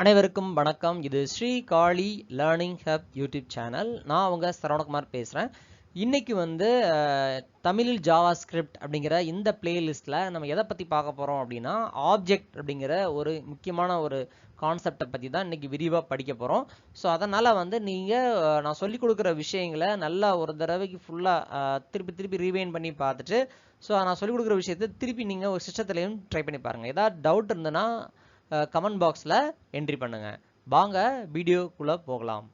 அனைவருக்கும் வணக்கம். இது Sri Kali learning hub YouTube channel நான் அவங்க சரவணகுமார் பேசுகிறேன் இன்னைக்கு வந்து தமிழில் ஜாவா ஸ்கிரிப்ட் அப்படிங்கிற இந்த பிளேலிஸ்ட்டில் நம்ம எதை பற்றி பார்க்க போகிறோம் அப்படின்னா ஆப்ஜெக்ட் அப்படிங்கிற ஒரு முக்கியமான ஒரு கான்செப்டை பற்றி தான் இன்றைக்கி விரிவாக படிக்க போகிறோம் ஸோ அதனால் வந்து நீங்கள் நான் சொல்லிக் கொடுக்குற விஷயங்களை நல்லா ஒரு தடவைக்கு ஃபுல்லாக திருப்பி திருப்பி ரீவைன் பண்ணி பார்த்துட்டு ஸோ நான் சொல்லிக் கொடுக்குற விஷயத்தை திருப்பி நீங்கள் ஒரு சிஸ்டத்துலேயும் ட்ரை பண்ணி பாருங்கள் ஏதாவது டவுட் இருந்ததுன்னா கமெண்ட் பாக்ஸில் என்ட்ரி பண்ணுங்கள் வாங்க வீடியோக்குள்ளே போகலாம்.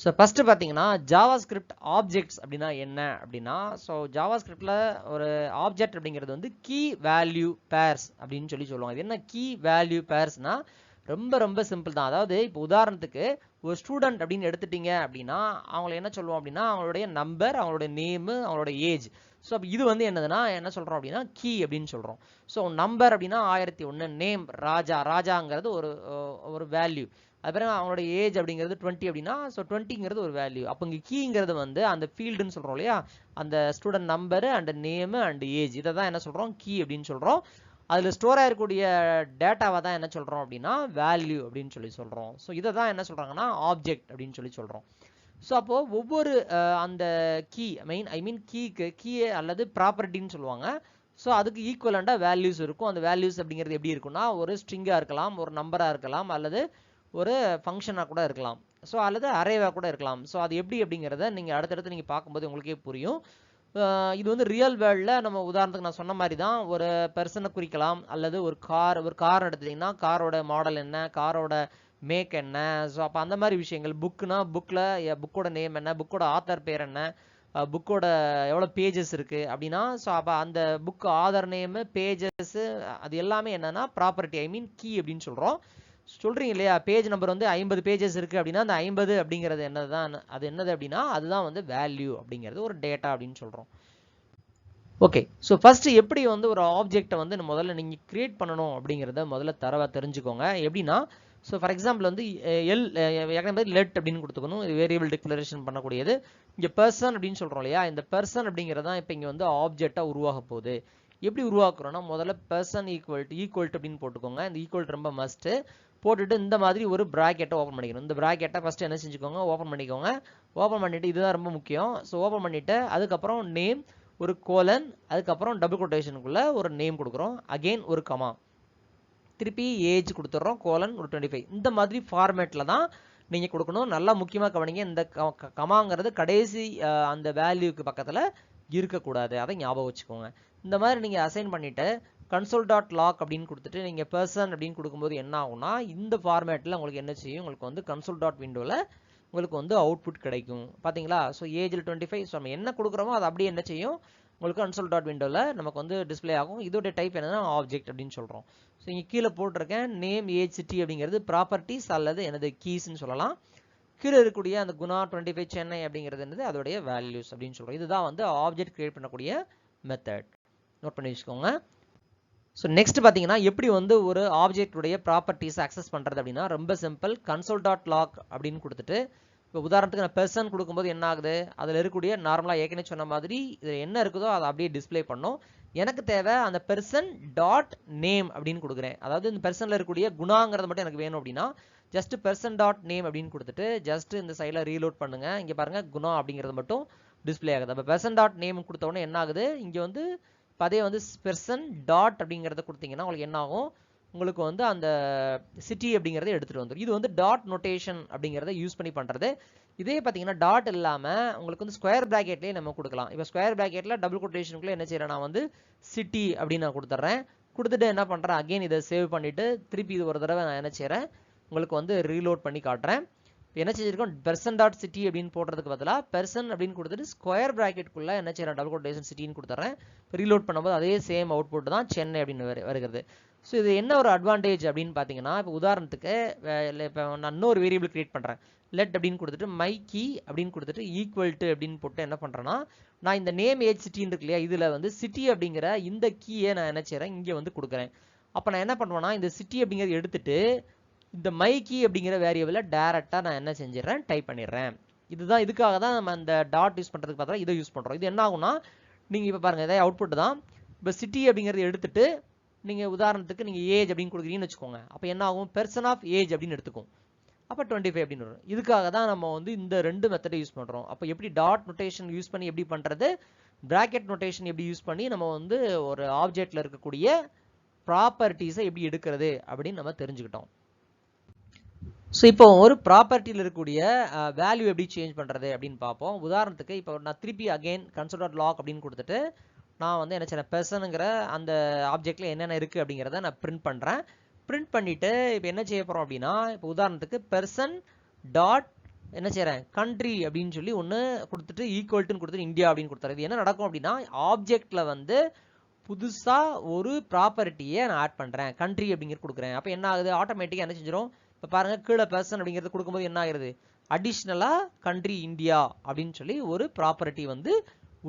ஸோ ஃபஸ்ட்டு பார்த்தீங்கன்னா ஜாவா ஸ்கிரிப்ட் ஆப்ஜெக்ட்ஸ் அப்படின்னா என்ன அப்படின்னா ஸோ ஜாவா ஸ்கிரிப்டில் ஒரு ஆப்ஜெக்ட் அப்படிங்கிறது வந்து கீ வேல்யூ பேர்ஸ் அப்படின்னு சொல்லி சொல்லுவாங்க. இது என்ன கீ வேல்யூ பேர்ஸ்னால் ரொம்ப ரொம்ப சிம்பிள் தான். அதாவது இப்போ உதாரணத்துக்கு ஒரு ஸ்டூடெண்ட் அப்படின்னு எடுத்துட்டீங்க அப்படின்னா அவங்கள என்ன சொல்லுவோம் அப்படின்னா அவங்களுடைய நம்பர் அவங்களுடைய நேமு அவங்களோட ஏஜ் ஸோ அப்போ இது வந்து என்னதுன்னா என்ன சொல்கிறோம் அப்படின்னா கீ அப்படின்னு சொல்கிறோம் ஸோ நம்பர் அப்படின்னா ஆயிரத்தி ஒன்று நேம் ராஜா. ராஜாங்கிறது ஒரு ஒரு வேல்யூ அப்புறம் அவங்களோட ஏஜ் அப்படிங்கிறது டுவெண்ட்டி அப்படின்னா ஸோ டுவெண்ட்டிங்கிறது ஒரு வேல்யூ அப்போ இங்கே கீங்கிறது வந்து அந்த ஃபீல்டுன்னு சொல்கிறோம் இல்லையா அந்த student number and name and age இதை தான் என்ன சொல்கிறோம் கீ அப்படின்னு சொல்கிறோம் அதில் ஸ்டோர் ஆகிருக்கக்கூடிய டேட்டாவை தான் என்ன சொல்கிறோம் அப்படின்னா வேல்யூ அப்படின்னு சொல்லி சொல்கிறோம் ஸோ இதை தான் என்ன சொல்கிறாங்கன்னா ஆப்ஜெக்ட் அப்படின்னு சொல்லி சொல்கிறோம் ஸோ அப்போது ஒவ்வொரு அந்த கீ மெயின் ஐ மீன் கீக்கு கீயே அல்லது ப்ராப்பர்ட்டின்னு சொல்லுவாங்க. ஸோ அதுக்கு ஈக்குவலண்டாக வேல்யூஸ் இருக்கும். அந்த வேல்யூஸ் அப்படிங்கிறது எப்படி இருக்கும்னா ஒரு ஸ்ட்ரிங்காக இருக்கலாம் ஒரு நம்பராக இருக்கலாம் அல்லது ஒரு ஃபங்க்ஷனாக கூட இருக்கலாம். ஸோ அல்லது அரேவாக கூட இருக்கலாம். ஸோ அது எப்படி அப்படிங்கிறத நீங்கள் அடுத்தடுத்து நீங்கள் பார்க்கும்போது உங்களுக்கே புரியும். இது வந்து ரியல் வேர்ல்டில் நம்ம உதாரணத்துக்கு நான் சொன்ன மாதிரி தான் ஒரு பெர்சனை குறிக்கலாம் அல்லது ஒரு கார் ஒரு கார் எடுத்துட்டிங்கன்னா காரோட மாடல் என்ன காரோட மேக் என்ன ஸோ அப்போ அந்த மாதிரி விஷயங்கள் புக்குனா புக்கில் புக்கோட நேம் என்ன புக்கோட ஆத்தர் பேர் என்ன புக்கோட எவ்வளோ பேஜஸ் இருக்குது அப்படின்னா ஸோ அப்போ அந்த புக் ஆதர் நேமு பேஜஸ்ஸு அது எல்லாமே என்னென்னா ப்ராப்பர்ட்டி ஐ மீன் கீ அப்படின்னு சொல்கிறோம் சொல்கிறீங்க இல்லையா? பேஜ் நம்பர் வந்து ஐம்பது பேஜஸ் இருக்குது அப்படின்னா அந்த ஐம்பது அப்படிங்கிறது என்னது தான் அது என்னது அப்படின்னா அதுதான் வந்து வேல்யூ அப்படிங்கிறது ஒரு டேட்டா அப்படின்னு சொல்கிறோம் ஓகே ஸோ ஃபஸ்ட்டு எப்படி வந்து ஒரு ஆப்ஜெக்டை வந்து முதல்ல நீங்கள் க்ரியேட் பண்ணணும் அப்படிங்கிறத முதல்ல தரவை தெரிஞ்சுக்கோங்க. எப்படின்னா ஸோ ஃபார் எக்ஸாம்பிள் வந்து எல் ஏற்கனவே லெட் அப்படின்னு கொடுத்துக்கணும். இது வேரியபிள் டிக்ளரேஷன் பண்ணக்கூடியது. இங்கே பர்சன் அப்படின்னு சொல்கிறோம் இல்லையா? இந்த பர்சன் அப்படிங்கிறது தான் இப்போ இங்கே வந்து ஆப்ஜெக்டாக உருவாக போகுது. எப்படி உருவாக்குறோம்னா முதல்ல பர்சன் ஈக்குவல் டு ஈக்குவல் அப்படின்னு போட்டுக்கோங்க. இந்த ஈக்குவல் ரொம்ப மஸ்ட்டு போட்டுட்டு இந்த மாதிரி ஒரு ப்ராக்கெட்டை ஓப்பன் பண்ணிக்கணும். இந்த ப்ராக்கெட்டை ஃபஸ்ட்டு என்ன செஞ்சுக்கோங்க? ஓப்பன் பண்ணிக்கோங்க. ஓப்பன் பண்ணிவிட்டு இதுதான் ரொம்ப முக்கியம். ஸோ ஓப்பன் பண்ணிவிட்டு அதுக்கப்புறம் நேம் ஒரு கோலன் அதுக்கப்புறம் டபுள் கொட்டேஷனுக்குள்ளே ஒரு நேம் கொடுக்குறோம். அகெயின் ஒரு கமா திருப்பி ஏஜ் கொடுத்துட்றோம். கோலன் ஒரு டுவெண்ட்டி ஃபைவ் இந்த மாதிரி ஃபார்மேட்டில் தான் நீங்கள் கொடுக்கணும். நல்லா முக்கியமாக கவனிங்க. இந்த க- கமாங்கிறது கடைசி அந்த வேல்யூக்கு பக்கத்தில் இருக்கக்கூடாது. அதை ஞாபகம் வச்சுக்கோங்க. இந்த மாதிரி நீங்கள் அசைன் பண்ணிவிட்டு கன்சோல் டாட் லாக் அப்படின்னு கொடுத்துட்டு நீங்கள் பர்சன் அப்படின்னு கொடுக்கும்போது என்ன ஆகும்னா இந்த ஃபார்மேட்டில் உங்களுக்கு என்ன செய்யும்? உங்களுக்கு வந்து கன்சோல் டாட் விண்டோவில் உங்களுக்கு வந்து அவுட்புட் கிடைக்கும். பார்த்தீங்களா ஸோ ஏஜில் டுவெண்ட்டி ஃபைவ் ஸோ நம்ம என்ன கொடுக்குறோமோ அது அப்படியே என்ன செய்யும்? உங்களுக்கு கன்சோல் டாட் விண்டோவில் நமக்கு வந்து டிஸ்ப்ளே ஆகும். இதோட டைப் என்னன்னா ஆப்ஜெக்ட் அப்படின்னு சொல்கிறோம் ஸோ இங்கே கீழே போட்டிருக்கேன் நேம் ஏஜ் சிட்டி அப்படிங்கிறது ப்ராப்பர்ட்டிஸ் அல்லது எனது கீஸ்ன்னு சொல்லலாம். கீழே இருக்கக்கூடிய அந்த குணா டுவெண்ட்டி ஃபைவ் சென்னை அப்படிங்கிறது என்னது? அதோடைய வேல்யூஸ் அப்படின்னு சொல்கிறோம் இதுதான் வந்து ஆப்ஜெக்ட் கிரியேட் பண்ணக்கூடிய மெத்தட் நோட் பண்ணி வச்சுக்கோங்க. ஸோ நெக்ஸ்ட் பார்த்தீங்கன்னா எப்படி வந்து ஒரு ஆப்ஜெக்டுடைய ப்ராப்பர்ட்டிஸ் அக்சஸ் பண்ணுறது அப்படின்னா ரொம்ப சிம்பிள் கன்சோல் டாட் லாக் அப்படின்னு கொடுத்துட்டு இப்போ உதாரணத்துக்கு நான் பெர்சன் கொடுக்கும்போது என்ன ஆகுது? அதில் இருக்கக்கூடிய நார்மலாக ஏற்கனவே சொன்ன மாதிரி இதில் என்ன இருக்குதோ அதை அப்படியே டிஸ்ப்ளே பண்ணும். எனக்கு தேவை அந்த பெர்சன் டாட் நேம் அப்படின்னு கொடுக்குறேன். அதாவது இந்த பெர்சனில் இருக்கக்கூடிய குணாங்கிறது மட்டும் எனக்கு வேணும் அப்படின்னா ஜஸ்ட் பெர்சன் டாட் நேம் அப்படின்னு கொடுத்துட்டு ஜஸ்ட் இந்த சைடில் ரீலோட் பண்ணுங்கள் இங்கே பாருங்கள் குணா அப்படிங்கிறது மட்டும் டிஸ்ப்ளே ஆகுது. அப்போ பெர்சன் டாட் நேம் கொடுத்த உடனே என்ன ஆகுது? இங்கே வந்து இப்போ அதே வந்து பெர்சன் டாட் அப்படிங்கிறத கொடுத்தீங்கன்னா உங்களுக்கு என்ன ஆகும்? உங்களுக்கு வந்து அந்த சிட்டி அப்படிங்கிறத எடுத்துகிட்டு வந்துடும் இது வந்து டாட் நொட்டேஷன் அப்படிங்கிறத யூஸ் பண்ணி பண்ணுறது இதே பார்த்தீங்கன்னா டாட் இல்லாமல் உங்களுக்கு வந்து ஸ்கொயர் ப்ராக்கெட்லேயே நம்ம கொடுக்கலாம். இப்போ ஸ்கொயர் ப்ராக்கெட்டில் டபுள் கொட்டேஷனுக்குள்ளே என்ன செய்கிறேன் நான் வந்து சிட்டி அப்படின்னு நான் கொடுத்துட்றேன். கொடுத்துட்டு என்ன பண்ணுறேன் அகைன் இதை சேவ் பண்ணிவிட்டு திருப்பி இது ஒரு தடவை நான் என்ன செய்கிறேன் உங்களுக்கு வந்து ரீலோட் பண்ணி காட்டுறேன். என்ன செஞ்சிருக்கோம்? பெர்சன் டாட் சிட்டி அப்படின்னு போடுறதுக்கு பதிலாக பெர்சன் அப்படின்னு கொடுத்துட்டு ஸ்கொயர் ப்ராக்கெட்டுக்குள்ளே என்ன செய்கிறேன் டபுள் டேசன் சிட்டின்னு கொடுத்துறேன் ரீலோட் பண்ணும்போது அதே சேம் அவுட்புட் தான் சென்னை அப்படின்னு வருகிறது. ஸோ இது என்ன ஒரு அட்வான்டேஜ் அப்படின்னு பார்த்தீங்கன்னா இப்போ உதாரணத்துக்கு இப்போ நான் இன்னொரு வேரியபிள் கிரியேட் பண்ணுறேன் லெட் அப்படின்னு கொடுத்துட்டு மை கீ அப்படின்னு கொடுத்துட்டு ஈக்குவல் டு அப்படின்னு போட்டு என்ன பண்ணுறேன்னா நான் இந்த நேம் ஏஜ் சிட்டின்னு இருக்கு இல்லையா இதில் வந்து சிட்டி அப்படிங்கிற இந்த கீயை நான் என்ன செய்கிறேன் இங்கே வந்து கொடுக்குறேன். அப்போ நான் என்ன பண்ணுவேன்னா இந்த சிட்டி அப்படிங்கிறத எடுத்துட்டு இந்த மைக்கி அப்படிங்கிற வேரியபிளை டேரெக்டாக நான் என்ன செஞ்சிடறேன்? டைப் பண்ணிடுறேன். இதுதான் இதுக்காக தான் நம்ம அந்த டாட் யூஸ் பண்ணுறதுக்கு பார்த்தா இதை யூஸ் பண்ணுறோம் இது என்ன ஆகும்னா நீங்கள் இப்போ பாருங்கள் இதே அவுட்புட் தான். இப்போ சிட்டி அப்படிங்கிறத எடுத்துட்டு நீங்கள் உதாரணத்துக்கு நீங்கள் ஏஜ் அப்படின்னு கொடுக்குறீங்கன்னு வச்சுக்கோங்க. அப்போ என்ன ஆகும்? பெர்சன் ஆஃப் ஏஜ் அப்படின்னு எடுத்துக்கும் அப்போ டுவெண்ட்டி ஃபைவ் அப்படின்னு வரும். இதுக்காக தான் நம்ம வந்து இந்த ரெண்டு மெத்தடை யூஸ் பண்ணுறோம் அப்போ எப்படி டாட் நொட்டேஷன் யூஸ் பண்ணி எப்படி பண்ணுறது ப்ராக்கெட் நொட்டேஷன் எப்படி யூஸ் பண்ணி நம்ம வந்து ஒரு ஆப்ஜெக்டில் இருக்கக்கூடிய ப்ராப்பர்ட்டிஸை எப்படி எடுக்கிறது அப்படின்னு நம்ம தெரிஞ்சுக்கிட்டோம். ஸோ இப்போ ஒரு ப்ராப்பர்ட்டியில் இருக்கக்கூடிய வேல்யூ எப்படி சேஞ்ச் பண்ணுறது அப்படின்னு பார்ப்போம். உதாரணத்துக்கு இப்போ நான் திருப்பி அகைன் கன்சல்டர் லாக் அப்படின்னு கொடுத்துட்டு நான் வந்து என்ன செய்யறேன் பெர்சனுங்கிற அந்த ஆப்ஜெக்டில் என்னென்ன இருக்குது அப்படிங்கிறத நான் பிரிண்ட் பண்ணுறேன் பிரிண்ட் பண்ணிவிட்டு இப்போ என்ன செய்ய போகிறோம் அப்படின்னா இப்போ உதாரணத்துக்கு பெர்சன் டாட் என்ன செய்கிறேன் கண்ட்ரி அப்படின்னு சொல்லி ஒன்று கொடுத்துட்டு ஈக்குவல்ட்டுன்னு கொடுத்துட்டு இந்தியா அப்படின்னு கொடுத்தாரு இது என்ன நடக்கும் அப்படின்னா ஆப்ஜெக்டில் வந்து புதுசாக ஒரு ப்ராப்பர்ட்டியை நான் ஆட் பண்ணுறேன் கண்ட்ரி அப்படிங்கிறது கொடுக்குறேன். அப்போ என்ன ஆகுது? ஆட்டோமேட்டிக்காக என்ன செஞ்சிடும் இப்போ பாருங்கள் கீழே பர்சன் அப்படிங்கிறது கொடுக்கும்போது என்ன ஆகிறது அடிஷ்னலாக கண்ட்ரி இந்தியா அப்படின்னு சொல்லி ஒரு ப்ராப்பர்ட்டி வந்து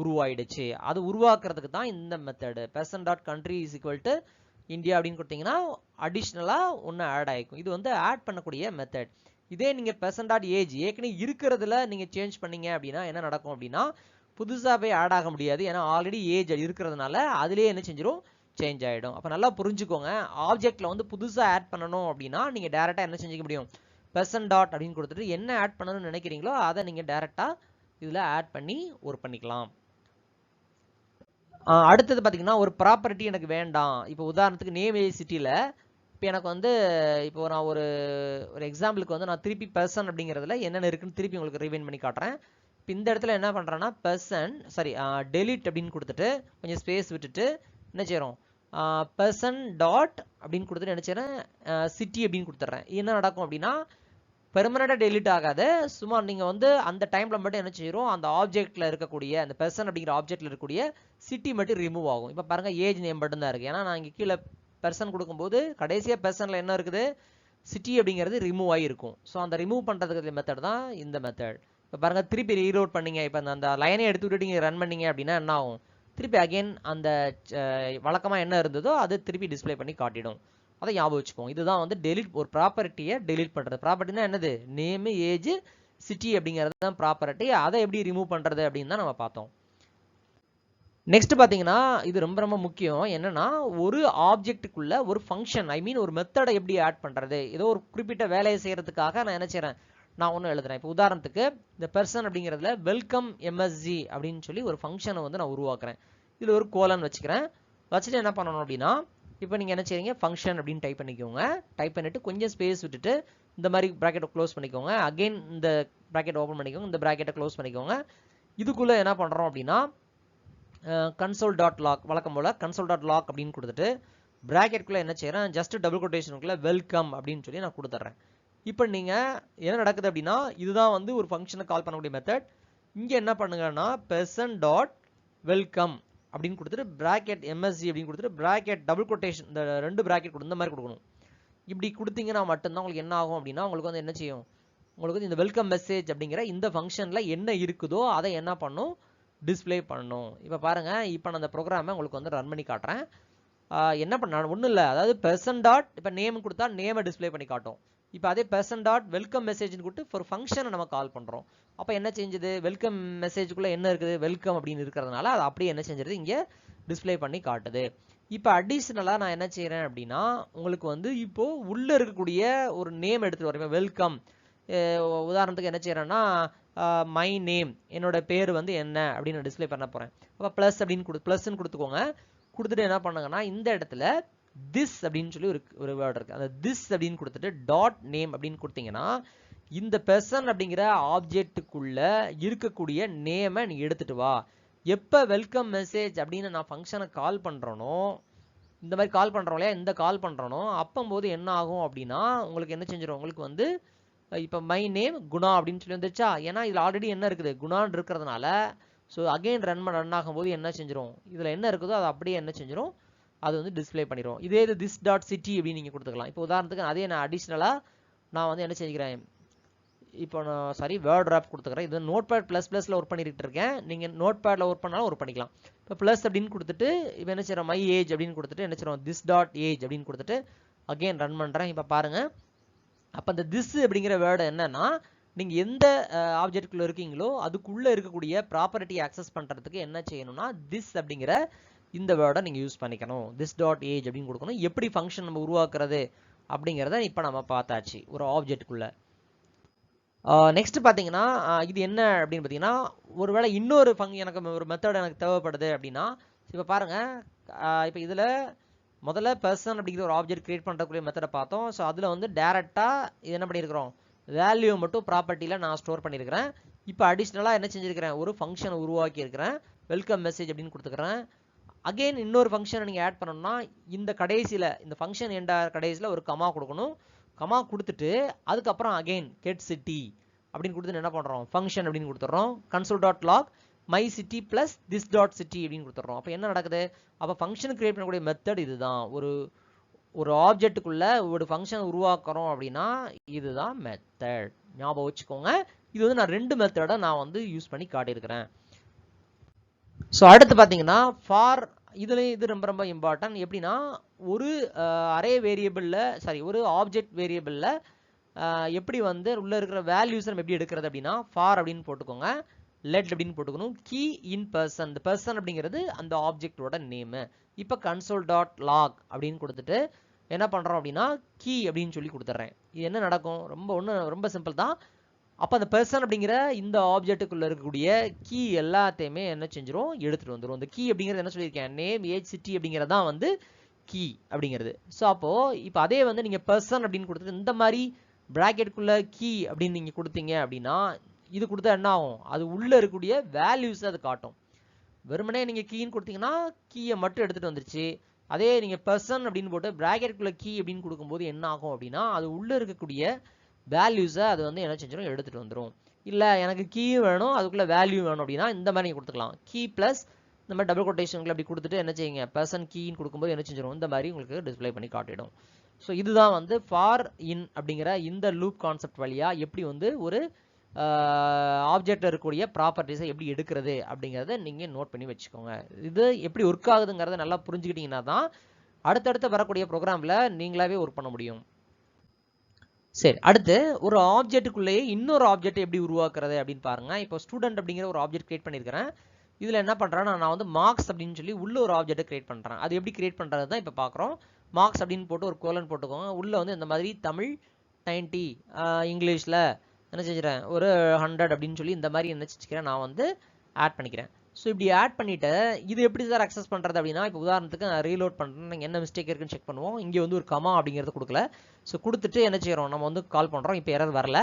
உருவாயிடுச்சு. அது உருவாக்குறதுக்கு தான் இந்த method person dot country is equal to India அப்படின்னு கொடுத்தீங்கன்னா அடிஷ்னலாக ஒன்று ஆட் ஆகிக்கும் இது வந்து ஆட் பண்ணக்கூடிய மெத்தட் இதே நீங்கள் பெர்சன் டாட் ஏஜ் ஏற்கனவே இருக்கிறதுல நீங்கள் சேஞ்ச் பண்ணீங்க அப்படின்னா என்ன நடக்கும் அப்படின்னா புதுசாக போய் ஆட் ஆக முடியாது. ஏன்னா ஆல்ரெடி ஏஜ் இருக்கிறதுனால அதுலேயே என்ன செஞ்சிடும் சேஞ்ச் ஆகிடும் அப்போ நல்லா புரிஞ்சுக்கோங்க. ஆப்ஜெக்டில் வந்து புதுசாக ஆட் பண்ணணும் அப்படின்னா நீங்கள் டேரெக்டாக என்ன செஞ்சுக்க முடியும்? பெர்சன் டாட் அப்படின்னு கொடுத்துட்டு என்ன ஆட் பண்ணணும்னு நினைக்கிறீங்களோ அதை நீங்கள் டேரெக்டாக இதில் ஆட் பண்ணி ஒர்க் பண்ணிக்கலாம். அடுத்தது பார்த்தீங்கன்னா ஒரு ப்ராப்பர்ட்டி எனக்கு வேண்டாம். இப்போ உதாரணத்துக்கு நேம் சிட்டியில் இப்போ எனக்கு வந்து இப்போ நான் ஒரு ஒரு எக்ஸாம்பிளுக்கு வந்து நான் திருப்பி பெர்சன் அப்படிங்கிறதுல என்னென்ன இருக்குன்னு திருப்பி உங்களுக்கு ரிவைன் பண்ணி காட்டுறேன். இப்போ இந்த இடத்துல என்ன பண்ணுறேன்னா பெர்சன் சாரி டெலிட் அப்படின்னு கொடுத்துட்டு கொஞ்சம் ஸ்பேஸ் விட்டுட்டு என்ன செய்கிறோம் பர்சன் டாட் அப்படின்னு கொடுத்துட்டு என்ன சிட்டி அப்படின்னு கொடுத்துட்றேன் என்ன நடக்கும் அப்படின்னா பெர்மனெண்ட்டாக டெலிட் ஆகாது. சும்மா நீங்கள் வந்து அந்த டைமில் மட்டும் என்ன செய்கிறோம் அந்த ஆப்ஜெக்ட்டில் இருக்கக்கூடிய அந்த பெர்சன் அப்படிங்கிற ஆப்ஜெக்ட்டில் இருக்கக்கூடிய சிட்டி மட்டும் ரிமூவ் ஆகும். இப்போ பாருங்கள் ஏஜ் நேம் மட்டும்தான் இருக்குது ஏன்னா நான் இங்கே கீழே பெர்சன் கொடுக்கும்போது கடைசியாக பெர்சனில் என்ன இருக்குது? சிட்டி அப்படிங்கிறது ரிமூவ் ஆகிருக்கும் ஸோ அந்த ரிமூவ் பண்ணுறதுக்கு மெத்தட் தான் இந்த மெத்தட் இப்போ பாருங்கள் திருப்பி ரீரோட் பண்ணீங்க. இப்போ அந்த லைனை எடுத்து விட்டுட்டீங்க நீங்கள் ரன் பண்ணீங்க அப்படின்னா என்ன ஆகும்? திருப்பி அகைன் அந்த வழக்கமாக என்ன இருந்ததோ அது திருப்பி டிஸ்பிளே பண்ணி காட்டிடும். அதை ஞாபகம் வச்சுப்போம் இதுதான் வந்து டெலிட் ஒரு ப்ராப்பர்ட்டியை டெலிட் பண்ணுறது ப்ராப்பர்ட்டினா என்னது? நேமு ஏஜ் சிட்டி அப்படிங்கிறது தான் ப்ராப்பர்ட்டி அதை எப்படி ரிமூவ் பண்ணுறது அப்படின்னு தான் நம்ம பார்த்தோம். நெக்ஸ்ட் பார்த்தீங்கன்னா இது ரொம்ப ரொம்ப முக்கியம். என்னன்னா ஒரு ஆப்ஜெக்ட்டுக்குள்ள ஒரு ஃபங்க்ஷன் ஐ மீன் ஒரு மெத்தடை எப்படி ஆட் பண்ணுறது ஏதோ ஒரு குறிப்பிட்ட வேலையை செய்கிறதுக்காக நான் என்ன செய்கிறேன் நான் ஒன்று எழுதுறேன். இப்போ உதாரணத்துக்கு இந்த பெர்சன் அப்படிங்கிறதுல வெல்கம் எம்எஸ்ஜி அப்படின்னு சொல்லி ஒரு ஃபங்க்ஷனை வந்து நான் உருவாக்குறேன். இதில் ஒரு கோலன் வச்சுக்கிறேன். வச்சுட்டு என்ன பண்ணணும் அப்படின்னா இப்போ நீங்கள் என்ன செய்றீங்க? ஃபங்க்ஷன் அப்படின்னு டைப் பண்ணிக்கோங்க. டைப் பண்ணிவிட்டு கொஞ்சம் ஸ்பேஸ் விட்டுட்டு இந்த மாதிரி ப்ராக்கெட்டை க்ளோஸ் பண்ணிக்கோங்க. அகெயின் இந்த ப்ராக்கெட் ஓப்பன் பண்ணிக்கோங்க. இந்த ப்ராக்கெட்டை க்ளோஸ் பண்ணிக்கோங்க. இதுக்குள்ளே என்ன பண்ணுறோம் அப்படின்னா கன்சோல் டாட் லாக் வழக்கம் போல் கன்சோல் டாட் லாக் அப்படின்னு கொடுத்துட்டு ப்ராக்கெட்குள்ளே என்ன செய்கிறேன் ஜஸ்ட் டபுள் கொட்டேஷனுக்குள்ளே வெல்கம் அப்படின்னு சொல்லி நான் கொடுத்துட்றேன். இப்போ நீங்கள் என்ன நடக்குது அப்படின்னா இதுதான் வந்து ஒரு ஃபங்க்ஷனை கால் பண்ணக்கூடிய மெத்தட் இங்கே என்ன பண்ணுங்கன்னா பெர்சன் டாட் வெல்கம் அப்படின்னு கொடுத்துட்டு ப்ராக்கெட் எம்எஸ்சி அப்படின்னு கொடுத்துட்டு ப்ராக்கெட் டபுள் கொட்டேஷன் இந்த ரெண்டு ப்ராக்கெட் கொடுத்து இந்த மாதிரி கொடுக்கணும். இப்படி கொடுத்தீங்கன்னா மட்டும்தான் உங்களுக்கு என்ன ஆகும் அப்படின்னா உங்களுக்கு வந்து என்ன செய்யும்? உங்களுக்கு வந்து இந்த வெல்கம் மெசேஜ் அப்படிங்கிற இந்த ஃபங்க்ஷனில் என்ன இருக்குதோ அதை என்ன பண்ணும்? டிஸ்பிளே பண்ணணும் இப்போ பாருங்கள் இப்போ நான் அந்த ப்ரோக்ராமை உங்களுக்கு வந்து ரன் பண்ணி காட்டுறேன். என்ன பண்ண ஒன்றும் இல்லை. அதாவது பெர்சன் டாட் இப்போ நேம் கொடுத்தா நேமை டிஸ்பிளே பண்ணி காட்டும். இப்போ அதே பெர்சன் டாட் வெல்கம் மெசேஜ்னு கொடுத்து ஒரு ஃபங்க்ஷனை நம்ம கால் பண்ணுறோம் அப்போ என்ன செஞ்சது? வெல்கம் மெசேஜுக்குள்ளே என்ன இருக்குது? வெல்கம் அப்படின்னு இருக்கிறதுனால அது அப்படியே என்ன செஞ்சிருது? இங்கே டிஸ்பிளே பண்ணி காட்டுது. இப்போ அடிஷ்னலாக நான் என்ன செய்கிறேன் அப்படின்னா உங்களுக்கு வந்து இப்போது உள்ளே இருக்கக்கூடிய ஒரு நேம் எடுத்துகிட்டு வரேன். வெல்கம் உதாரணத்துக்கு என்ன செய்கிறேன்னா மை நேம் என்னோட பேர் வந்து என்ன அப்படின்னு டிஸ்பிளே பண்ண போகிறேன் அப்போ ப்ளஸ் அப்படின்னு கொடு ப்ளஸ்ன்னு கொடுத்துக்கோங்க. கொடுத்துட்டு என்ன பண்ணுங்கன்னா இந்த இடத்துல திஸ் அப்படின்னு சொல்லி ஒரு ஒரு வேர்டு இருக்குது அந்த திஸ் அப்படின்னு கொடுத்துட்டு டாட் நேம் அப்படின்னு கொடுத்தீங்கன்னா இந்த பெர்சன் அப்படிங்கிற ஆப்ஜெக்ட்டுக்குள்ள இருக்கக்கூடிய நேமை நீ எடுத்துட்டு வா. எப்போ வெல்கம் மெசேஜ் அப்படின்னு நான் ஃபங்க்ஷனை கால் பண்ணுறனோ இந்த மாதிரி கால் பண்ணுறோம் இல்லையா இந்த கால் பண்ணுறனோ அப்போம்போது என்ன ஆகும் அப்படின்னா உங்களுக்கு என்ன செஞ்சிடும் உங்களுக்கு வந்து இப்போ மை நேம் குணா அப்படின்னு சொல்லி வந்துச்சா ஏன்னா இதில் ஆல்ரெடி என்ன இருக்குது? குணான்னு இருக்கிறதுனால ஸோ அகைன் ரன் பண்ண ரன் ஆகும்போது என்ன செஞ்சிடும் இதில் என்ன இருக்குதோ அது அப்படியே என்ன செஞ்சிடும் அது வந்து டிஸ்பிளே பண்ணிடும் இதே இது திஸ் டாட் சிட்டி அப்படின்னு நீங்கள் கொடுத்துக்கலாம். இப்போ உதாரணத்துக்கு அதே நான் அடிஷ்னலாக நான் வந்து என்ன செஞ்சுக்கிறேன்? இப்போ நான் சாரி வேர்ட் ராப் கொடுத்துக்கிறேன். இது நோட் பேட் ப்ளஸ் ப்ளஸில் ஒர்க் பண்ணிட்டு இருக்கேன். நீங்கள் நோட் பேடில் ஒர்க் பண்ணாலும் ஒர்க் பண்ணிக்கலாம். இப்போ ப்ளஸ் அப்படின்னு கொடுத்துட்டு இப்போ என்ன செய்கிறோம் மை ஏஜ் அப்படின்னு கொடுத்துட்டு என்ன செய்கிறோம் திஸ் டாட் ஏஜ் அப்படின்னு கொடுத்துட்டு அகெயின் ரன் பண்ணுறேன் இப்போ பாருங்கள் அப்போ அந்த திஸ் அப்படிங்கிற வேர்டு என்னன்னா நீங்கள் எந்த ஆப்ஜெக்ட்குள்ளே இருக்கீங்களோ அதுக்குள்ளே இருக்கக்கூடிய ப்ராப்பர்ட்டி ஆக்சஸ் பண்ணுறதுக்கு என்ன செய்யணும்னா திஸ் அப்படிங்கிற இந்த வேர்டை நீங்கள் யூஸ் பண்ணிக்கணும். திஸ் டாட் ஏஜ் அப்படின்னு கொடுக்கணும். எப்படி ஃபங்க்ஷன் நம்ம உருவாக்குறது அப்படிங்கிறத இப்போ நம்ம பார்த்தாச்சு. ஒரு ஆப்ஜெக்ட்டுக்குள்ளே நெக்ஸ்ட் பார்த்தீங்கன்னா இது என்ன அப்படின்னு பார்த்தீங்கன்னா ஒருவேளை இன்னொரு ஃபங் எனக்கு ஒரு மெத்தட் எனக்கு தேவைப்படுது அப்படின்னா இப்போ பாருங்கள் இப்போ இதில் முதல்ல பர்சன் அப்படிங்கிற ஒரு ஆப்ஜெக்ட் கிரியேட் பண்ணுறக்கூடிய மெத்தடை பார்த்தோம். ஸோ அதில் வந்து டேரெக்டாக இது என்ன பண்ணியிருக்கிறோம் வேல்யூ மட்டும் ப்ராப்பர்ட்டியில் நான் ஸ்டோர் பண்ணியிருக்கிறேன் இப்போ அடிஷ்னலாக என்ன செஞ்சுருக்கிறேன்? ஒரு ஃபங்க்ஷனை உருவாக்கியிருக்கிறேன். வெல்கம் மெசேஜ் அப்படின்னு கொடுத்துக்கிறேன். அகெயின் இன்னொரு ஃபங்க்ஷனை நீங்கள் ஆட் பண்ணணும்னா இந்த கடைசியில் இந்த ஃபங்க்ஷன் எண்ட கடைசியில் ஒரு கமா கொடுக்கணும். கமா கொடுத்துட்டு அதுக்கப்புறம் அகெயின் கெட் சிட்டி அப்படின்னு கொடுத்துட்டு என்ன பண்ணுறோம் ஃபங்க்ஷன் அப்படின்னு கொடுத்துட்றோம். Console dot log my city plus this dot city அப்படின்னு கொடுத்துட்றோம். அப்போ என்ன நடக்குது? அப்போ ஃபங்க்ஷன் கிரியேட் பண்ணக்கூடிய மெத்தட் இதுதான். ஒரு ஒரு ஆப்ஜெக்ட்டுக்குள்ளே ஒரு ஃபங்க்ஷன் உருவாக்குறோம் அப்படின்னா இதுதான் மெத்தட் ஞாபகம் வச்சுக்கோங்க. இது வந்து நான் ரெண்டு மெத்தடை நான் வந்து யூஸ் பண்ணி காட்டியிருக்கிறேன். ஸோ அடுத்து பார்த்தீங்கன்னா ஃபார் இதுலேயும் இது ரொம்ப ரொம்ப இம்பார்ட்டன்ட் எப்படின்னா ஒரு அரே வேரியபிளில் சாரி ஒரு ஆப்ஜெக்ட் வேரியபிளில் எப்படி வந்து உள்ளே இருக்கிற வேல்யூஸ் நம்ம எப்படி எடுக்கிறது அப்படின்னா ஃபார் அப்படின்னு போட்டுக்கோங்க. லெட் அப்படின்னு போட்டுக்கணும். கீ இன் பர்சன் இந்த பர்சன் அப்படிங்கிறது அந்த ஆப்ஜெக்டோட நேமு இப்போ கன்சோல் டாட் லாக் அப்படின்னு கொடுத்துட்டு என்ன பண்ணுறோம் அப்படின்னா கீ அப்படின்னு சொல்லி கொடுத்துட்றேன். இது என்ன நடக்கும்? ரொம்ப ஒன்று ரொம்ப சிம்பிள் தான். அப்போ அந்த பர்சன் அப்படிங்கிற இந்த ஆப்ஜெக்ட்டுக்குள்ளே இருக்கக்கூடிய கீ எல்லாத்தையுமே என்ன செஞ்சிடும் எடுத்துகிட்டு வந்துடும் இந்த கீ அப்படிங்கிறது என்ன சொல்லியிருக்கேன்? நேம் ஏஜ் சிட்டி அப்படிங்கிறது தான் வந்து கீ அப்படிங்கிறது. ஸோ அப்போது இப்போ அதே வந்து நீங்கள் பர்சன் அப்படின்னு கொடுத்துட்டு இந்த மாதிரி ப்ராக்கெட்டுக்குள்ளே கீ அப்படின்னு நீங்கள் கொடுத்தீங்க அப்படின்னா இது கொடுத்தா என்ன ஆகும்? அது உள்ளே இருக்கக்கூடிய வேல்யூஸை அது காட்டும். வெறுமனே நீங்கள் கீன்னு கொடுத்தீங்கன்னா கீயை மட்டும் எடுத்துகிட்டு வந்துருச்சு. அதே நீங்கள் பர்சன் அப்படின்னு போட்டு ப்ராக்கெட்டுக்குள்ளே கீ அப்படின்னு கொடுக்கும்போது என்ன ஆகும் அப்படின்னா அது உள்ளே இருக்கக்கூடிய வேல்யூஸை அது வந்து என்ன செஞ்சிடும் எடுத்துகிட்டு வந்துடும் இல்லை எனக்கு கீ வேணும் அதுக்குள்ளே வேல்யூ வேணும் அப்படின்னா இந்த மாதிரி நீங்கள் கொடுத்துக்கலாம். கீ ப்ளஸ் இந்த மாதிரி டபுள் கொட்டேஷன்களை அப்படி கொடுத்துட்டு என்ன செய்யுங்க? பர்சன் கீன்னு கொடுக்கும்போது என்ன செஞ்சிடும் இந்த மாதிரி உங்களுக்கு டிஸ்பிளே பண்ணி காட்டிடும். ஸோ இதுதான் வந்து ஃபார் இன் அப்படிங்கிற இந்த லூப் கான்செப்ட் வழியாக எப்படி வந்து ஒரு ஆப்ஜெக்டில் இருக்கக்கூடிய ப்ராப்பர்ட்டிஸை எப்படி எடுக்கிறது அப்படிங்கிறத நீங்கள் நோட் பண்ணி வச்சுக்கோங்க. இது எப்படி ஒர்க் ஆகுதுங்கிறத நல்லா புரிஞ்சுக்கிட்டீங்கன்னா தான் அடுத்தடுத்து வரக்கூடிய ப்ரோக்ராமில் நீங்களாவே ஒர்க் பண்ண முடியும். சரி அடுத்து ஒரு ஆப்ஜெக்ட்டுக்குள்ளேயே இன்னொரு ஆப்ஜெக்ட் எப்படி உருவாக்குறது அப்படின்னு பாருங்க. இப்போ ஸ்டூடெண்ட் அப்படிங்கிற ஒரு ஆப்ஜெக்ட் கிரியேட் பண்ணியிருக்கிறேன். இதில் என்ன பண்ணுறேன்னா நான் வந்து மார்க்ஸ் அப்படின்னு சொல்லி உள்ள ஒரு ஆப்ஜெக்ட்டை கிரியேட் பண்ணுறேன் அது எப்படி கிரியேட் பண்ணுறது தான் இப்போ பார்க்குறோம் மார்க்ஸ் அப்படின்னு போட்டு ஒரு கோலன் போட்டுக்கோங்க. உள்ளே வந்து இந்த மாதிரி தமிழ் நைன்ட்டி இங்கிலீஷில் என்ன செஞ்சுறேன் ஒரு ஹண்ட்ரட் அப்படின்னு சொல்லி இந்த மாதிரி என்ன செஞ்சுக்கிறேன்? நான் வந்து ஆட் பண்ணிக்கிறேன். ஸோ இப்படி ஆட் பண்ணிவிட்டு இது எப்படி சார் அக்சஸ் பண்ணுறது அப்படின்னா இப்போ உதாரணத்துக்கு நான் ரீலோட் பண்ணுறேன் என்ன மிஸ்டேக் இருக்குன்னு செக் பண்ணுவோம். இங்கே வந்து ஒரு கமா அப்படிங்கிறது கொடுக்கல. ஸோ கொடுத்துட்டு என்ன செய்கிறோம் நம்ம வந்து கால் பண்ணுறோம் இப்போ யாராவது வரல.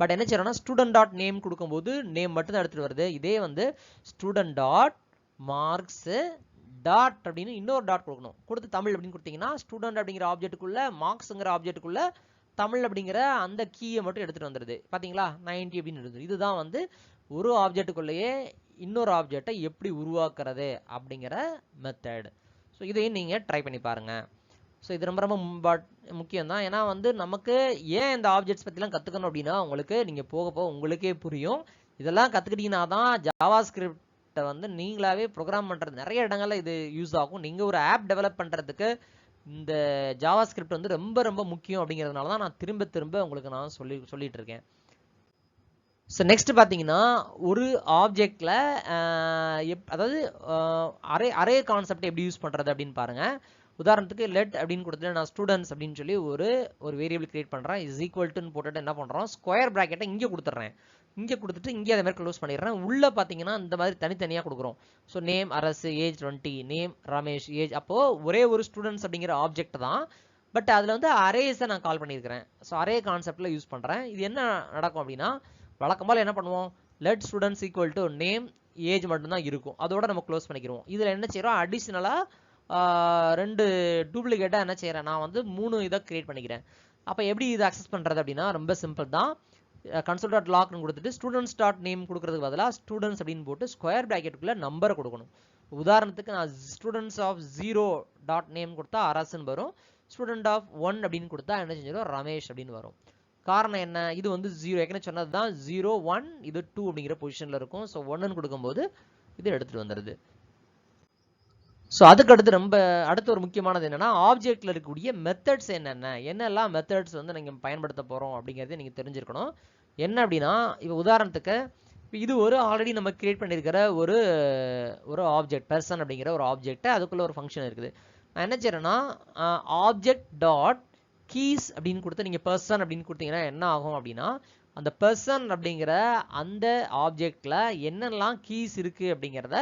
பட் என்ன செய்கிறோம்னா ஸ்டூடெண்ட் டாட் நேம் கொடுக்கும்போது நேம் மட்டும் தான் எடுத்துகிட்டு வருது. இதே வந்து ஸ்டூடெண்ட் டாட் மார்க்ஸு டாட் அப்படின்னு இன்னொரு டாட் கொடுக்கணும். கொடுத்து தமிழ் அப்படின்னு கொடுத்தீங்கன்னா ஸ்டூடெண்ட் அப்படிங்கிற ஆப்ஜெக்ட்டுக்குள்ளே மார்க்ஸுங்கிற ஆப்ஜெக்ட்டுக்குள்ளே தமிழ் அப்படிங்கிற அந்த கீயை மட்டும் எடுத்துகிட்டு வந்துடுது பார்த்தீங்களா நைன்டி அப்படின்னு இருந்தது. இதுதான் வந்து ஒரு ஆப்ஜெக்ட்டுக்குள்ளேயே இன்னொரு ஆப்ஜெக்டை எப்படி உருவாக்குறது அப்படிங்கிற மெத்தட் ஸோ இதையும் நீங்கள் ட்ரை பண்ணி பாருங்கள் ஸோ இது ரொம்ப ரொம்ப முக்கியம் தான் ஏன்னா வந்து நமக்கு ஏன் இந்த ஆப்ஜெக்ட்ஸ் பற்றிலாம் கற்றுக்கணும் அப்படின்னா உங்களுக்கு நீங்கள் போக போக உங்களுக்கே புரியும். இதெல்லாம் கற்றுக்கிட்டீங்கன்னா தான் ஜாவா ஸ்கிரிப்டை வந்து நீங்களாவே ப்ரோக்ராம் பண்ணுறது நிறைய இடங்களில் இது யூஸ் ஆகும். நீங்கள் ஒரு ஆப் டெவலப் பண்ணுறதுக்கு இந்த ஜாவா ஸ்கிரிப்ட் வந்து ரொம்ப ரொம்ப முக்கியம் அப்படிங்கிறதுனால தான் நான் திரும்ப திரும்ப உங்களுக்கு நான் சொல்லி சொல்லிகிட்டு இருக்கேன். ஸோ நெக்ஸ்ட் பார்த்தீங்கன்னா ஒரு ஆப்ஜெக்டில் எப் அதாவது அரே அரே கான்செப்ட் எப்படி யூஸ் பண்ணுறது அப்படின்னு பாருங்கள் உதாரணத்துக்கு லெட் அப்படின்னு கொடுத்துட்டு நான் ஸ்டூடெண்ட்ஸ் அப்படின்னு சொல்லி ஒரு ஒரு வேரியபிள் கிரியேட் பண்ணுறேன் இஸ் ஈக்குவல் டுன்னு போட்டுட்டு என்ன பண்ணுறோம் ஸ்கொயர் ப்ராக்கெட்டை இங்கே கொடுத்துட்றேன். இங்கே கொடுத்துட்டு இங்கே அதே மாதிரி க்ளோஸ் பண்ணிடுறேன். உள்ளே பார்த்தீங்கன்னா இந்த மாதிரி தனித்தனியாக கொடுக்குறோம். So name Arasu age twenty name Ramesh age அப்போது ஒரே ஒரு ஸ்டூடெண்ட்ஸ் அப்படிங்கிற ஆப்ஜெக்ட் தான். பட் அதில் வந்து அரேஸை நான் கால் பண்ணியிருக்கிறேன். ஸோ அரே கான்செப்டில் யூஸ் பண்ணுறேன் இது என்ன நடக்கும் அப்படின்னா வழக்கமாக என்ன பண்ணுவோம்? Let students equal to name age மட்டும்தான் இருக்கும். அதோட நம்ம க்ளோஸ் பண்ணிக்கிறோம் இதில் என்ன செய்கிறோம் அடிஷ்னலாக ரெண்டு டூப்ளிகேட்டாக என்ன செய்கிறேன் நான் வந்து மூணு இதை க்ரியேட் பண்ணிக்கிறேன். அப்போ எப்படி இதை அக்சஸ் பண்ணுறது அப்படின்னா ரொம்ப சிம்பிள் தான். கன்சல் டாட் லாக்னு கொடுத்துட்டு ஸ்டூடெண்ட்ஸ் டாட் நேம் கொடுக்குறதுக்கு பதிலாக ஸ்டூடெண்ட்ஸ் அப்படின்னு போட்டு ஸ்கொயர் ப்ராக்கெட்டுக்குள்ளே நம்பரை கொடுக்கணும். உதாரணத்துக்கு நான் students of zero dot name கொடுத்தா அரசுன்னு வரும். ஸ்டூடெண்ட் ஆஃப் ஒன் அப்படின்னு கொடுத்தா என்ன செஞ்சிடும்? ரமேஷ் அப்படின்னு வரும். காரணம் என்ன? இது வந்து ஜீரோ ஏற்கனவே சொன்னது தான் ஜீரோ ஒன் இது டூ அப்படிங்கிற பொசிஷனில் இருக்கும். ஸோ ஒன்னுன்னு கொடுக்கும்போது இது எடுத்துகிட்டு வந்துடுது ஸோ அதுக்கு அடுத்து ரொம்ப அடுத்து ஒரு முக்கியமானது என்னென்னா ஆப்ஜெக்டில் இருக்கக்கூடிய மெத்தட்ஸ் என்னென்ன? என்னெல்லாம் மெத்தட்ஸ் வந்து நீங்கள் பயன்படுத்த போகிறோம் அப்படிங்கிறத நீங்கள் தெரிஞ்சிருக்கணும். என்ன அப்படின்னா இப்போ உதாரணத்துக்கு இது ஒரு ஆல்ரெடி நம்ம கிரியேட் பண்ணியிருக்கிற ஒரு ஒரு ஆப்ஜெக்ட் பர்சன் அப்படிங்கிற ஒரு ஆப்ஜெக்ட் அதுக்குள்ளே ஒரு ஃபங்க்ஷன் இருக்குது. நான் என்ன செய்யறேன்னா ஆப்ஜெக்ட் டாட் கீஸ் அப்படின்னு கொடுத்து நீங்கள் பர்சன் அப்படின்னு கொடுத்தீங்கன்னா என்ன ஆகும் அப்படின்னா அந்த பர்சன் அப்படிங்கிற அந்த ஆப்ஜெக்டில் என்னெல்லாம் கீஸ் இருக்குது அப்படிங்கிறத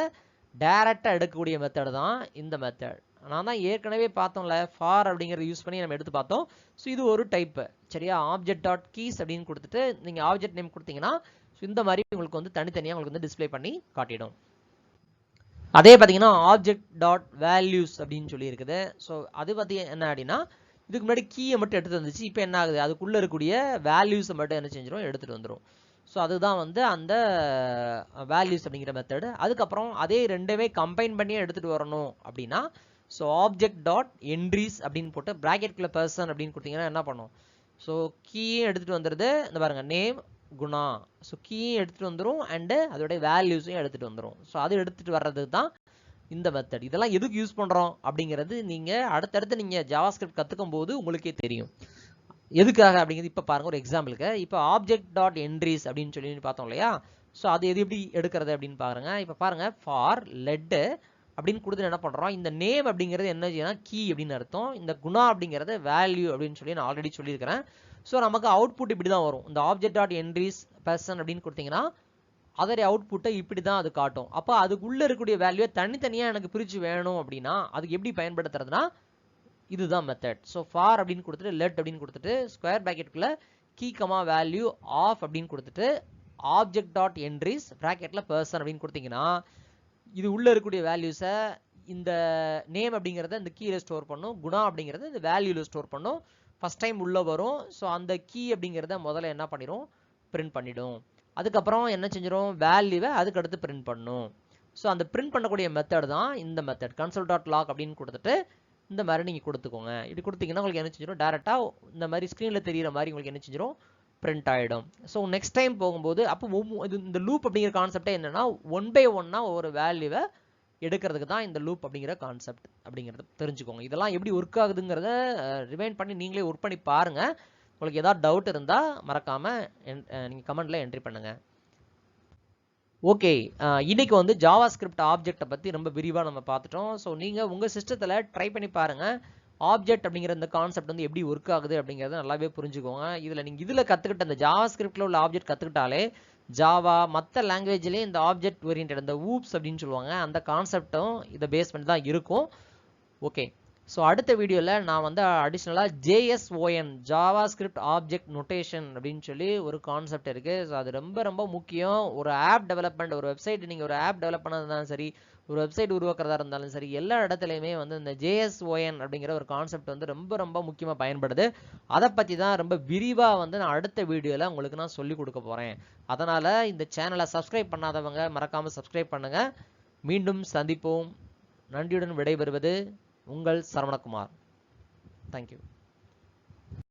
டைரெக்டாக எடுக்கக்கூடிய மெத்தடு தான் இந்த மெத்தட் நான் தான் ஏற்கனவே பார்த்தோம்ல ஃபார் அப்படிங்கிறத யூஸ் பண்ணி நம்ம எடுத்து பார்த்தோம். ஸோ இது ஒரு டைப்பு சரியா? ஆப்ஜெக்ட் டாட் கீஸ் அப்படின்னு கொடுத்துட்டு நீங்கள் ஆப்ஜெக்ட் நேம் கொடுத்தீங்கன்னா ஸோ இந்த மாதிரி உங்களுக்கு வந்து தனித்தனியாக உங்களுக்கு வந்து டிஸ்ப்ளே பண்ணி காட்டிடும். அதே பார்த்தீங்கன்னா ஆப்ஜெக்ட் டாட் வேல்யூஸ் அப்படின்னு சொல்லி இருக்குது ஸோ அது பற்றி என்ன அப்படின்னா இதுக்கு முன்னாடி கீயை மட்டும் எடுத்து வந்துச்சு இப்போ என்ன ஆகுது? அதுக்குள்ளே இருக்கக்கூடிய வேல்யூஸை மட்டும் என்ன செஞ்சிடும் எடுத்துகிட்டு வந்துடும் ஸோ அதுதான் வந்து அந்த வேல்யூஸ் அப்படிங்கிற மெத்தடு அதுக்கப்புறம் அதே ரெண்டுமே கம்பைன் பண்ணியே எடுத்துகிட்டு வரணும் அப்படின்னா ஸோ ஆப்ஜெக்ட் டாட் என்ட்ரிஸ் அப்படின்னு போட்டு ப்ராக்கெட்குள்ள பர்சன் அப்படின்னு கொடுத்தீங்கன்னா என்ன பண்ணும்? ஸோ கீயும் எடுத்துகிட்டு வந்துடுது இந்த பாருங்கள் நேம் குணா. ஸோ கீயும் எடுத்துகிட்டு வந்துடும் அண்டு அதோடைய வேல்யூஸையும் எடுத்துகிட்டு வந்துடும் ஸோ அது எடுத்துகிட்டு வர்றது தான் இந்த மெத்தட் இதெல்லாம் எதுக்கு யூஸ் பண்ணுறோம் அப்படிங்கிறது நீங்கள் அடுத்தடுத்து நீங்கள் ஜாவாஸ்கிரிப்ட் கற்றுக்கும் போது உங்களுக்கே தெரியும். எதுக்காக அப்படிங்கிறது இப்போ பாருங்கள் ஒரு எக்ஸாம்பிளுக்கு இப்போ ஆப்ஜெக்ட் டாட் என்ட்ரிஸ் அப்படின்னு சொல்லி பார்த்தோம் இல்லையா? ஸோ அது எது எப்படி எடுக்கிறது அப்படின்னு பாருங்க. இப்போ பாருங்கள் ஃபார் லெட்டு அப்படின்னு கொடுத்து என்ன பண்ணுறோம் இந்த நேம் அப்படிங்கிறது என்ன செய்யணும் கீ அப்படின்னு அர்த்தம். இந்த குணா அப்படிங்கிறது வேல்யூ அப்படின்னு சொல்லி நான் ஆல்ரெடி சொல்லியிருக்கிறேன். ஸோ நமக்கு அவுட்புட் இப்படி தான் வரும். இந்த ஆப்ஜெக்ட் டாட் என்ட்ரிஸ் பர்சன் அப்படின்னு கொடுத்தீங்கன்னா அதோடைய அவுட்புட்டை இப்படி தான் அது காட்டும். அப்போ அதுக்குள்ளே இருக்கக்கூடிய வேல்யூவை தனித்தனியாக எனக்கு பிரித்து வேணும் அப்படின்னா அதுக்கு எப்படி பயன்படுத்துறதுனா இதுதான் மெத்தட் ஸோ ஃபார் அப்படின்னு கொடுத்துட்டு லெட் அப்படின்னு கொடுத்துட்டு ஸ்கொயர் பேக்கெட்டுக்குள்ளே கீ கமா வேல்யூ ஆஃப் அப்படின்னு கொடுத்துட்டு ஆப்ஜெக்ட் டாட் என்ட்ரிஸ் ப்ராக்கெட்டில் பர்சன் அப்படின்னு கொடுத்தீங்கன்னா இது உள்ளே இருக்கக்கூடிய வேல்யூஸை இந்த நேம் அப்படிங்கிறத இந்த கீயில் ஸ்டோர் பண்ணும் குணா அப்படிங்கிறத இந்த வேல்யூவில் ஸ்டோர் பண்ணும். ஃபஸ்ட் டைம் உள்ளே வரும். ஸோ அந்த கீ அப்படிங்கிறத முதல்ல என்ன பண்ணிடும் பிரிண்ட் பண்ணிடும். அதுக்கப்புறம் என்ன செஞ்சிடும் வேல்யூவை அதுக்கடுத்து பிரிண்ட் பண்ணும். ஸோ அந்த பிரிண்ட் பண்ணக்கூடிய மெத்தட் தான் இந்த மெத்தட் கன்சோல் டாட் லாக் அப்படின்னு கொடுத்துட்டு இந்த மாதிரி நீங்கள் கொடுத்துக்கோங்க. இப்படி கொடுத்தீங்கன்னா உங்களுக்கு என்ன செஞ்சிடும் டேரெக்டாக இந்த மாதிரி ஸ்க்ரீனில் தெரியிற மாதிரி உங்களுக்கு என்ன செஞ்சிடும் பிரிண்ட் ஆகிடும் ஸோ நெக்ஸ்ட் டைம் போகும்போது அப்போ ஒவ்வொரு இது இந்த லூப் அப்படிங்கிற கான்செப்டே என்னென்னா ஒன் பை ஒன்னாக ஒவ்வொரு வேல்யூவை எடுக்கிறதுக்கு தான் இந்த லூப் அப்படிங்கிற கான்செப்ட் அப்படிங்கிறத தெரிஞ்சுக்கோங்க. இதெல்லாம் எப்படி ஒர்க் ஆகுதுங்கிறத ரிமைண்ட் பண்ணி நீங்களே ஒர்க் பண்ணி பாருங்கள் உங்களுக்கு ஏதாவது டவுட் இருந்தால் மறக்காமல் நீங்கள் கமெண்ட்டில் என்ட்ரி பண்ணுங்கள் ஓகே இன்றைக்கி வந்து ஜாவா ஸ்கிரிப்ட் ஆப்ஜெக்டை பற்றி ரொம்ப விரிவாக நம்ம பார்த்துட்டோம். ஸோ நீங்கள் உங்கள் சிஸ்டத்தில் ட்ரை பண்ணி பாருங்கள் ஆப்ஜெக்ட் அப்படிங்கிற இந்த கான்செப்ட் வந்து எப்படி ஒர்க் ஆகுது அப்படிங்கிறத நல்லாவே புரிஞ்சுக்கோங்க. இதில் நீங்கள் இதில் கற்றுக்கிட்ட இந்த ஜாவா ஸ்கிரிப்டில் உள்ள ஆப்ஜெக்ட் கற்றுக்கிட்டாலே ஜாவா மற்ற லாங்குவேஜ்லேயே இந்த ஆப்ஜெக்ட் ஓரியன்ட் இந்த ஊப்ஸ் அப்படின்னு சொல்லுவாங்க. அந்த கான்செப்டும் இதை பேஸ் பண்ணி தான் இருக்கும். ஓகே ஸோ அடுத்த வீடியோவில் நான் வந்து அடிஷ்னலாக J S O N JavaScript object notation அப்படின்னு சொல்லி ஒரு கான்செப்ட் இருக்குது ஸோ அது ரொம்ப ரொம்ப முக்கியம். ஒரு ஆப் டெவலப்மெண்ட் ஒரு வெப்சைட் நீங்கள் ஒரு ஆப் டெவலப் பண்ணதாக இருந்தாலும் சரி ஒரு வெப்சைட் உருவாக்குறதா இருந்தாலும் சரி எல்லா இடத்துலையுமே வந்து இந்த ஜேஎஸ்ஓஎன் அப்படிங்கிற ஒரு கான்செப்ட் வந்து ரொம்ப ரொம்ப முக்கியமாக பயன்படுது. அதை பற்றி தான் ரொம்ப விரிவாக வந்து நான் அடுத்த வீடியோவில் உங்களுக்கு நான் சொல்லிக் கொடுக்க போகிறேன் அதனால் இந்த சேனலை சப்ஸ்கிரைப் பண்ணாதவங்க மறக்காமல் சப்ஸ்கிரைப் பண்ணுங்கள் மீண்டும் சந்திப்போம். நன்றியுடன் விடைபெறுவது உங்கள் சரவணகுமார். தேங்க்யூ